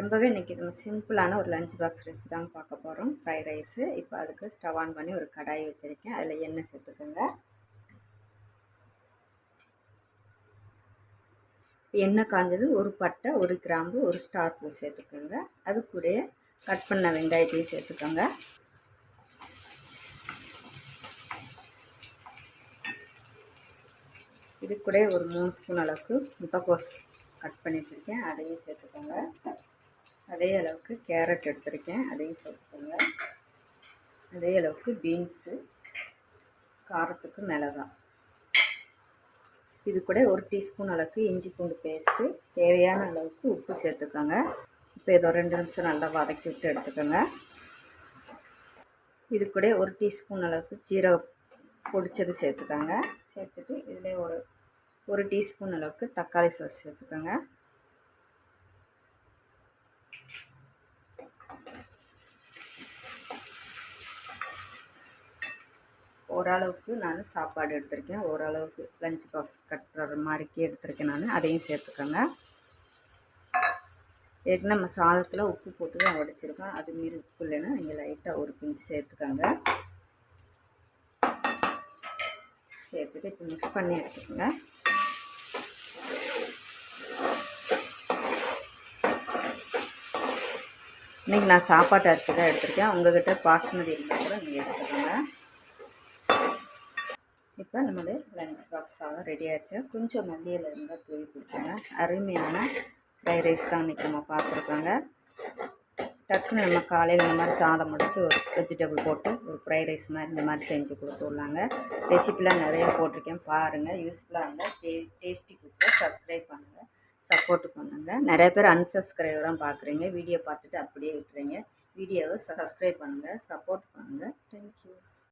ரொம்பவே இன்றைக்கி நம்ம சிம்பிளான ஒரு லஞ்ச் பாக்ஸ் ரெசிபி தான் பார்க்க போகிறோம் ஃப்ரைட் ரைஸு இப்போ அதுக்கு ஸ்டவ் ஆன் பண்ணி ஒரு கடாய் வச்சுருக்கேன். அதில் எண்ணெய் சேர்த்துக்கோங்க. எண்ணெய் காஞ்சது ஒரு பட்டை ஒரு கிராம்பு ஒரு ஸ்டார் பூ சேர்த்துக்கோங்க. அது கூட கட் பண்ண வெங்காயத்தையும் சேர்த்துக்கோங்க. இது கூட ஒரு மூணு ஸ்பூன் அளவுக்கு முட்டைக்கோஸ் கட் பண்ணி வச்சுருக்கேன். அதையும் சேர்த்துக்கோங்க. அதே அளவுக்கு கேரட் எடுத்திருக்கேன். அதையும் சேர்த்துக்கோங்க அதே அளவுக்கு பீன்ஸு காரத்துக்கு மிளகாய் இது கூட ஒரு டீஸ்பூன் அளவுக்கு இஞ்சி பூண்டு பேஸ்ட்டு தேவையான அளவுக்கு உப்பு சேர்த்துக்கோங்க. இப்போ இதோ ரெண்டு நிமிஷம் நல்லா வதக்கி விட்டு எடுத்துக்கோங்க. இது கூட ஒரு டீஸ்பூன் அளவுக்கு ஜீரகம் பொடிச்சது சேர்த்துக்கோங்க. சேர்த்துட்டு இதில் ஒரு ஒரு டீஸ்பூன் அளவுக்கு தக்காளி சாஸ் சேர்த்துக்கோங்க. ஓரளவுக்கு நான் சாப்பாடு எடுத்திருக்கேன். ஓரளவுக்கு லஞ்ச் பாக்ஸ் கட்டுற மாதிரிக்கே எடுத்திருக்கேன் நான். அதையும் சேர்த்துக்கோங்க. ஏற்கனவே நம்ம சாதத்தில் உப்பு போட்டு தான் உடைச்சிருக்கோம் அது மீறி உப்பு இல்லைன்னா நீங்கள் லைட்டாக ஒரு பிஞ்சு சேர்த்துக்கோங்க. சேர்த்துட்டு இப்போ மிக்ஸ் பண்ணி எடுத்துக்கோங்க. இன்றைக்கி நான் சாப்பாட்டு அரிசி தான் எடுத்திருக்கேன். உங்கள்கிட்ட பாஸ்மதி இருந்தால் கூட நீங்கள் எடுத்துக்கோங்க. இப்போ நம்மளோட லஞ்ச் பாக்ஸ் சாதம் ரெடி ஆச்சு கொஞ்சம் மல்லியில் இருந்தால் தூவி கொடுத்தாங்க அருமையான ஃப்ரைட் ரைஸ் தான் இன்றைக்கி நம்ம பார்த்துருக்கோங்க. டக்குன்னு நம்ம காலையில் இந்த மாதிரி சாதம் முடித்து ஒரு வெஜிடபிள் போட்டு ஒரு ஃப்ரைட் ரைஸ் மாதிரி இந்த மாதிரி செஞ்சு கொடுத்துட்லாங்க ரெசிப்பிலாம் நிறைய போட்டிருக்கேன். பாருங்கள் யூஸ்ஃபுல்லாக இருந்தால் டே டேஸ்டி குக்கை சப்ஸ்கிரைப் பண்ணுங்கள் சப்போர்ட் பண்ணுங்கள் நிறைய பேர் அன்சப்ஸ்கிரைப் தான் பார்க்குறீங்க. வீடியோ பார்த்துட்டு அப்படியே விட்டுறீங்க. வீடியோவை சப்ஸ்கிரைப் பண்ணுங்கள் சப்போர்ட் பண்ணுங்கள் தேங்க்யூ